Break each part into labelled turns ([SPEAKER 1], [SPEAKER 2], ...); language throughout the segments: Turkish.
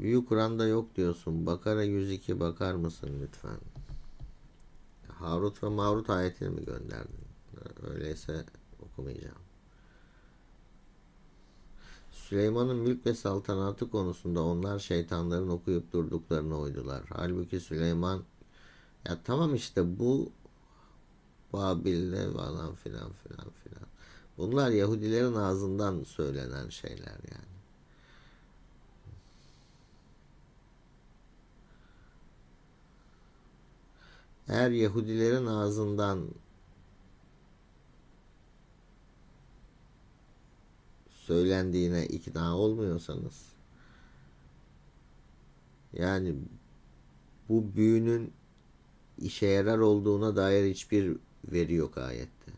[SPEAKER 1] Büyü Kur'an'da yok diyorsun. Bakara 102 bakar mısın lütfen? Harut ve Marut ayetini mi gönderdin? Öyleyse okumayacağım. Süleyman'ın mülk ve saltanatı konusunda onlar şeytanların okuyup durduklarına uydular. Halbuki Süleyman ya tamam işte bu Babil'de falan filan filan filan. Bunlar Yahudilerin ağzından söylenen şeyler yani. Eğer Yahudilerin ağzından söylendiğine ikna olmuyorsanız yani bu büyünün işe yarar olduğuna dair hiçbir veri yok ayette.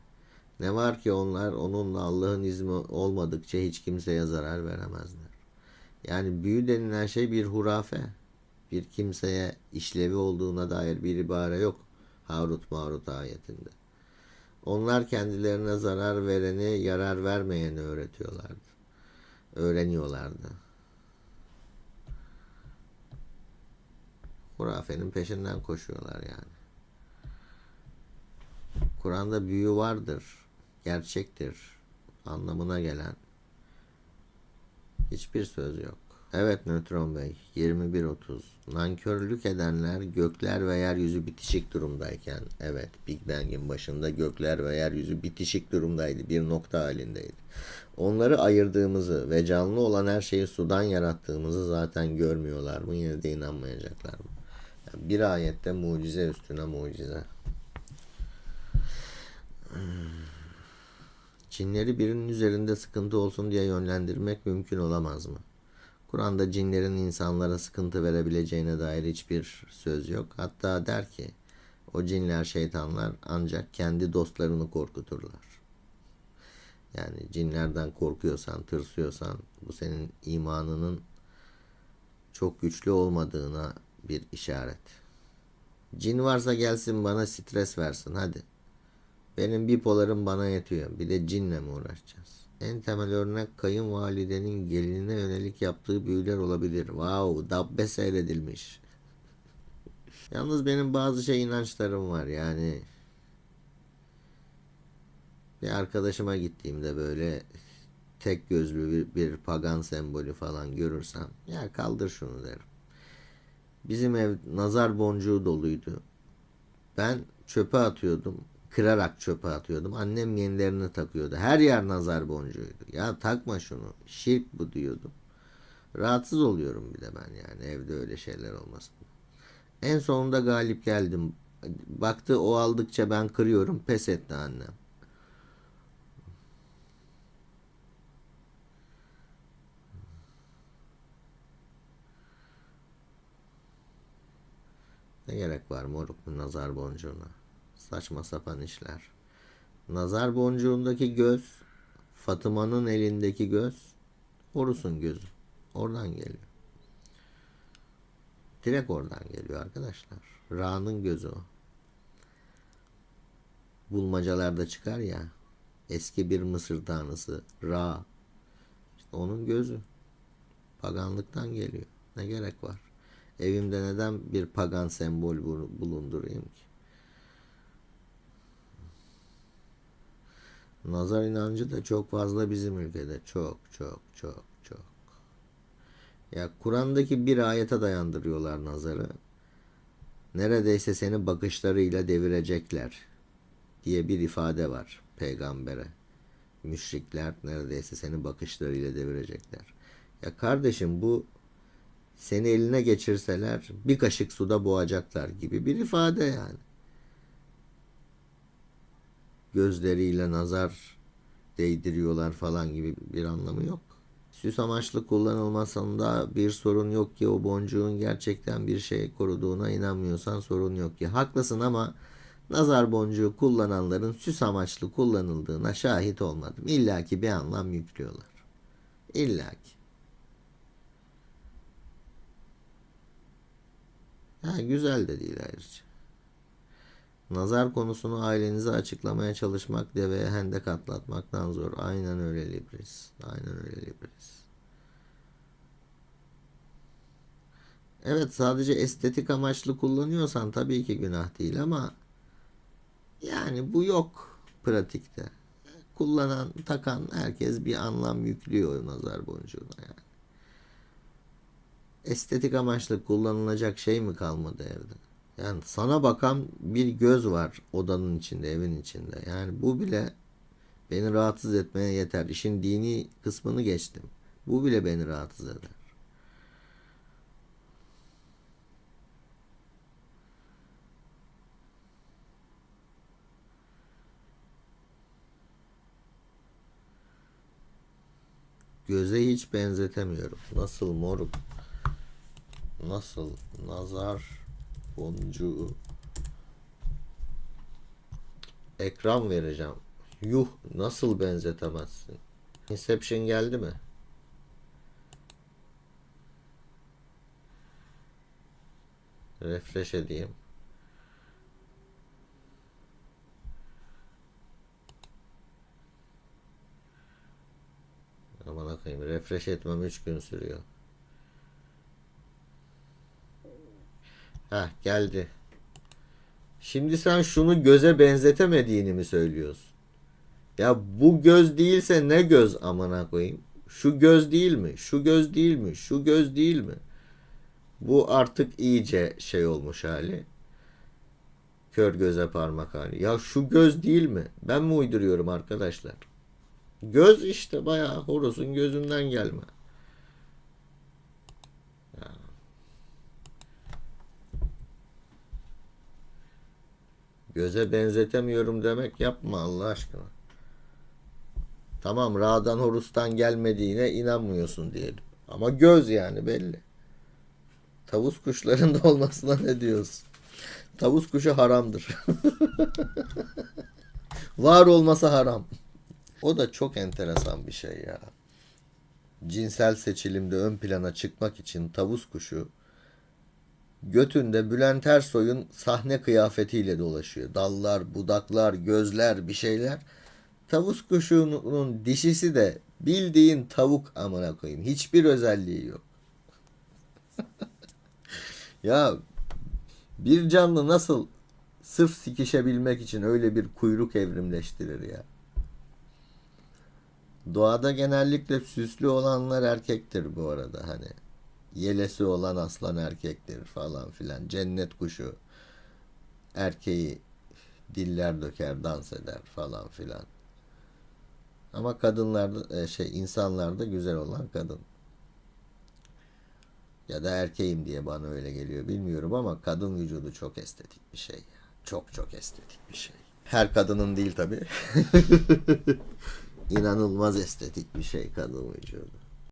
[SPEAKER 1] Ne var ki onlar onunla Allah'ın izni olmadıkça hiç kimseye zarar veremezler. Yani büyü denilen şey bir hurafe. Bir kimseye işlevi olduğuna dair bir ibare yok. Harut Marut ayetinde. Onlar kendilerine zarar vereni, yarar vermeyeni öğretiyorlardı. Öğreniyorlardı. Hurafenin peşinden koşuyorlar yani. Kur'an'da büyü vardır, gerçektir anlamına gelen hiçbir söz yok. Evet Nötron Bey 21.30 Nankörlük edenler gökler ve yeryüzü bitişik durumdayken evet Big Bang'in başında gökler ve yeryüzü bitişik durumdaydı bir nokta halindeydi. Onları ayırdığımızı ve canlı olan her şeyi sudan yarattığımızı zaten görmüyorlar mı yine de inanmayacaklar mı? Yani bir ayette mucize üstüne mucize. Cinleri birinin üzerinde sıkıntı olsun diye yönlendirmek mümkün olamaz mı? Kur'an'da cinlerin insanlara sıkıntı verebileceğine dair hiçbir söz yok. Hatta der ki o cinler şeytanlar ancak kendi dostlarını korkuturlar. Yani cinlerden korkuyorsan, tırsıyorsan bu senin imanının çok güçlü olmadığına bir işaret. Cin varsa gelsin bana stres versin hadi. Benim bipolarım bana yetiyor. Bir de cinle mi uğraşacağız? En temel örnek kayınvalidenin gelinine yönelik yaptığı büyüler olabilir. Wow, dabbe seyredilmiş. Yalnız benim bazı şey inançlarım var yani. Bir arkadaşıma gittiğimde böyle tek gözlü bir, bir pagan sembolü falan görürsem ya kaldır şunu derim. Bizim ev nazar boncuğu doluydu. Ben çöpe atıyordum kırarak çöpe atıyordum. Annem yenilerini takıyordu. Her yer nazar boncuğuydu. Ya takma şunu. Şirk bu diyordum. Rahatsız oluyorum bir de ben yani evde öyle şeyler olmasın. En sonunda galip geldim. Baktı o aldıkça ben kırıyorum. Pes etti annem. Ne gerek var moruk bu nazar boncuğuna? Saçma sapan işler. Nazar boncuğundaki göz, Fatıma'nın elindeki göz, Horus'un gözü. Oradan geliyor. Direkt oradan geliyor arkadaşlar. Ra'nın gözü o. Bulmacalarda çıkar ya. Eski bir Mısır tanrısı Ra. İşte onun gözü. Paganlıktan geliyor. Ne gerek var? Evimde neden bir pagan sembol bulundurayım ki? Nazar inancı da çok fazla bizim ülkede. Çok çok çok çok. Ya Kur'an'daki bir ayete dayandırıyorlar nazarı. Neredeyse seni bakışlarıyla devirecekler diye bir ifade var peygambere. Müşrikler neredeyse seni bakışlarıyla devirecekler. Ya kardeşim bu seni eline geçirseler bir kaşık suda boğacaklar gibi bir ifade yani gözleriyle nazar değdiriyorlar falan gibi bir anlamı yok. Süs amaçlı kullanılmasında bir sorun yok ki o boncuğun gerçekten bir şey koruduğuna inanmıyorsan sorun yok ki. Haklısın ama nazar boncuğu kullananların süs amaçlı kullanıldığına şahit olmadım. İlla ki bir anlam yüklüyorlar. İlla ki. Ha, güzel de değil ayrıca. Nazar konusunu ailenize açıklamaya çalışmak deveye hendek atlatmaktan zor. Aynen öyle Libris. Aynen öyle Libris. Evet sadece estetik amaçlı kullanıyorsan tabii ki günah değil ama yani bu yok pratikte. Kullanan, takan herkes bir anlam yüklüyor nazar boncuğuna yani. Estetik amaçlı kullanılacak şey mi kalmadı evde? Yani sana bakan bir göz var odanın içinde, evin içinde. Yani bu bile beni rahatsız etmeye yeter. İşin dini kısmını geçtim. Bu bile beni rahatsız eder. Göze hiç benzetemiyorum. Nasıl moruk? Nasıl nazar boncuğu? Ekran vereceğim. Yuh nasıl benzetemezsin? Inception geldi mi? Refresh edeyim. Aman akıyım. Refresh etmem 3 gün sürüyor. Heh geldi. Şimdi sen şunu göze benzetemediğini mi söylüyorsun? Ya bu göz değilse ne göz amına koyayım? Şu göz değil mi? Şu göz değil mi? Şu göz değil mi? Bu artık iyice şey olmuş hali. Kör göze parmak hali. Ya şu göz değil mi? Ben mi uyduruyorum arkadaşlar? Göz işte bayağı horozun gözünden gelme. Göze benzetemiyorum demek yapma Allah aşkına. Tamam Ra'dan Horus'tan gelmediğine inanmıyorsun diyelim. Ama göz yani belli. Tavus kuşlarında olmasına ne diyorsun? Tavus kuşu haramdır. Var olması haram. O da çok enteresan bir şey ya. Cinsel seçilimde ön plana çıkmak için tavus kuşu götünde Bülent Ersoy'un sahne kıyafetiyle dolaşıyor. Dallar, budaklar, gözler, bir şeyler. Tavus kuşunun dişisi de bildiğin tavuk amına koyayım. Hiçbir özelliği yok. ya bir canlı nasıl sırf sikişebilmek için öyle bir kuyruk evrimleştirir ya. Doğada genellikle süslü olanlar erkektir bu arada hani. Yelesi olan aslan erkektir falan filan. Cennet kuşu erkeği diller döker, dans eder falan filan. Ama kadınlarda e, şey insanlarda güzel olan kadın. Ya da erkeğim diye bana öyle geliyor bilmiyorum ama kadın vücudu çok estetik bir şey. Çok çok estetik bir şey. Her kadının değil tabi. İnanılmaz estetik bir şey kadın vücudu.